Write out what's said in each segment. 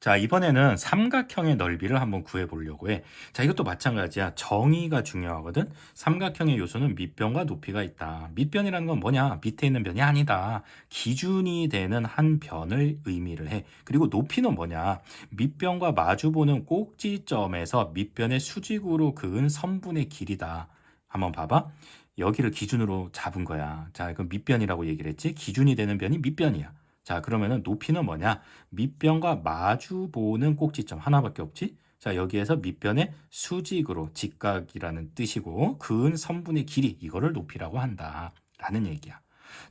자, 이번에는 삼각형의 넓이를 한번 구해 보려고 해. 자, 이것도 마찬가지야. 정의가 중요하거든. 삼각형의 요소는 밑변과 높이가 있다. 밑변이라는 건 뭐냐? 밑에 있는 변이 아니다. 기준이 되는 한 변을 의미를 해. 그리고 높이는 뭐냐? 밑변과 마주보는 꼭지점에서 밑변의 수직으로 그은 선분의 길이다. 한번 봐봐. 여기를 기준으로 잡은 거야. 자, 이건 밑변이라고 얘기를 했지. 기준이 되는 변이 밑변이야. 자, 그러면은 높이는 뭐냐? 밑변과 마주 보는 꼭지점 하나밖에 없지? 자, 여기에서 밑변의 수직으로 직각이라는 뜻이고 그은 선분의 길이 이거를 높이라고 한다. 라는 얘기야.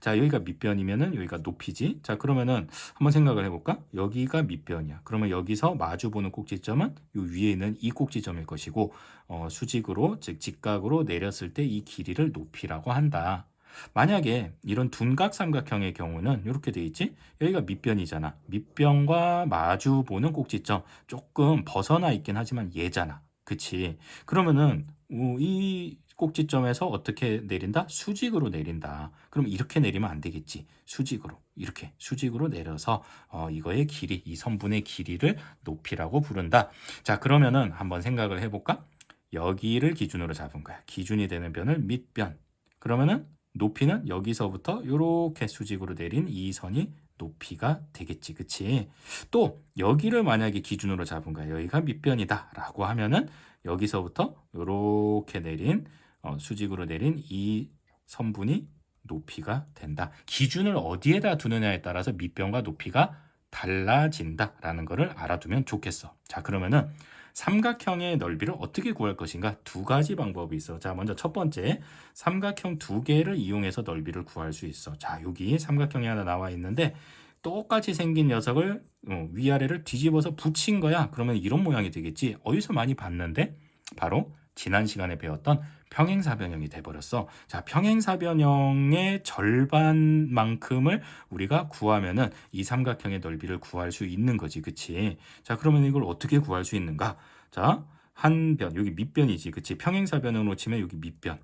자, 여기가 밑변이면은 여기가 높이지. 자, 그러면은 한번 생각을 해 볼까? 여기가 밑변이야. 그러면 여기서 마주 보는 꼭지점은 요 위에 있는 이 꼭지점일 것이고 어, 수직으로 즉 직각으로 내렸을 때 이 길이를 높이라고 한다. 만약에 이런 둔각 삼각형의 경우는 이렇게 돼 있지? 여기가 밑변이잖아. 밑변과 마주 보는 꼭지점 조금 벗어나 있긴 하지만 얘잖아. 그치? 그러면은 어, 이 꼭지점에서 어떻게 내린다? 수직으로 내린다. 그럼 이렇게 내리면 안 되겠지. 수직으로. 이렇게 수직으로 내려서 어, 이거의 길이, 이 선분의 길이를 높이라고 부른다. 자, 그러면은 한번 생각을 해볼까? 여기를 기준으로 잡은 거야. 기준이 되는 변을 밑변. 그러면은 높이는 여기서부터 이렇게 수직으로 내린 이 선이 높이가 되겠지. 그치? 또 여기를 만약에 기준으로 잡은 거야. 여기가 밑변이다 라고 하면은 여기서부터 이렇게 내린 어, 수직으로 내린 이 선분이 높이가 된다. 기준을 어디에다 두느냐에 따라서 밑변과 높이가 달라진다라는 것을 알아두면 좋겠어. 자, 그러면은 삼각형의 넓이를 어떻게 구할 것인가? 두 가지 방법이 있어. 자, 먼저 첫 번째, 삼각형 두 개를 이용해서 넓이를 구할 수 있어. 자, 여기 삼각형이 하나 나와 있는데 똑같이 생긴 녀석을 어, 위아래를 뒤집어서 붙인 거야. 그러면 이런 모양이 되겠지. 어디서 많이 봤는데? 바로 지난 시간에 배웠던 평행사변형이 돼버렸어. 자, 평행사변형의 절반만큼을 우리가 구하면은 이 삼각형의 넓이를 구할 수 있는 거지, 그치? 자, 그러면 이걸 어떻게 구할 수 있는가? 자, 한 변, 여기 밑변이지, 그치? 평행사변형으로 치면 여기 밑변.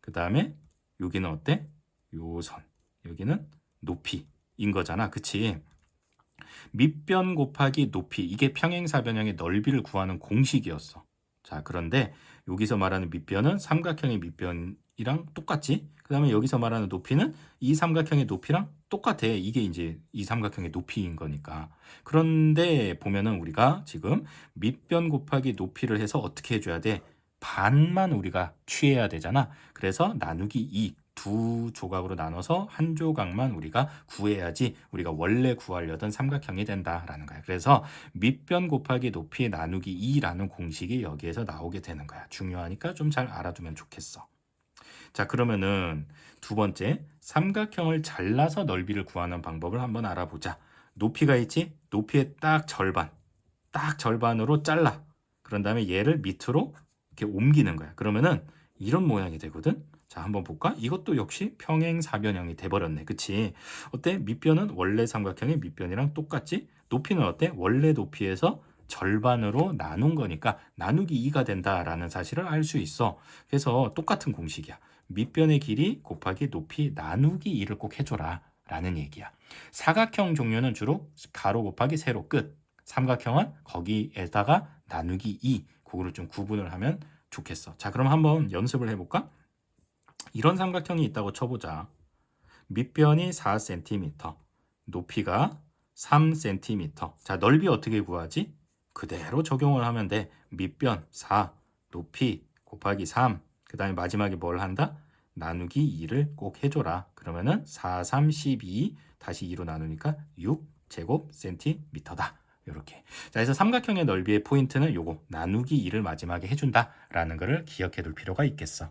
그 다음에 여기는 어때? 요 선. 여기는 높이인 거잖아, 그치? 밑변 곱하기 높이 이게 평행사변형의 넓이를 구하는 공식이었어. 자, 그런데 여기서 말하는 밑변은 삼각형의 밑변이랑 똑같지? 그 다음에 여기서 말하는 높이는 이 삼각형의 높이랑 똑같아. 이게 이제 이 삼각형의 높이인 거니까. 그런데 보면은 우리가 지금 밑변 곱하기 높이를 해서 어떻게 해줘야 돼? 반만 우리가 취해야 되잖아. 그래서 나누기 2. 두 조각으로 나눠서 한 조각만 우리가 구해야지 우리가 원래 구하려던 삼각형이 된다라는 거야. 그래서 밑변 곱하기 높이 나누기 2라는 공식이 여기에서 나오게 되는 거야. 중요하니까 좀 잘 알아두면 좋겠어. 자, 그러면은 두 번째, 삼각형을 잘라서 넓이를 구하는 방법을 한번 알아보자. 높이가 있지? 높이의 딱 절반. 딱 절반으로 잘라. 그런 다음에 얘를 밑으로 이렇게 옮기는 거야. 그러면은 이런 모양이 되거든. 자, 한번 볼까? 이것도 역시 평행사변형이 돼버렸네. 그치? 어때? 밑변은 원래 삼각형의 밑변이랑 똑같지? 높이는 어때? 원래 높이에서 절반으로 나눈 거니까 나누기 2가 된다라는 사실을 알 수 있어. 그래서 똑같은 공식이야. 밑변의 길이 곱하기 높이 나누기 2를 꼭 해줘라. 라는 얘기야. 사각형 종류는 주로 가로 곱하기 세로 끝. 삼각형은 거기에다가 나누기 2. 그거를 좀 구분을 하면 좋겠어. 자, 그럼 한번 연습을 해볼까? 이런 삼각형이 있다고 쳐보자. 밑변이 4cm, 높이가 3cm. 자, 넓이 어떻게 구하지? 그대로 적용을 하면 돼. 밑변 4, 높이 곱하기 3. 그 다음에 마지막에 뭘 한다? 나누기 2를 꼭 해줘라. 그러면은 4, 3, 12 다시 2로 나누니까 6 제곱 센티미터다. 이렇게. 자, 그래서 삼각형의 넓이의 포인트는 요거 나누기 2를 마지막에 해준다라는 것을 기억해 둘 필요가 있겠어.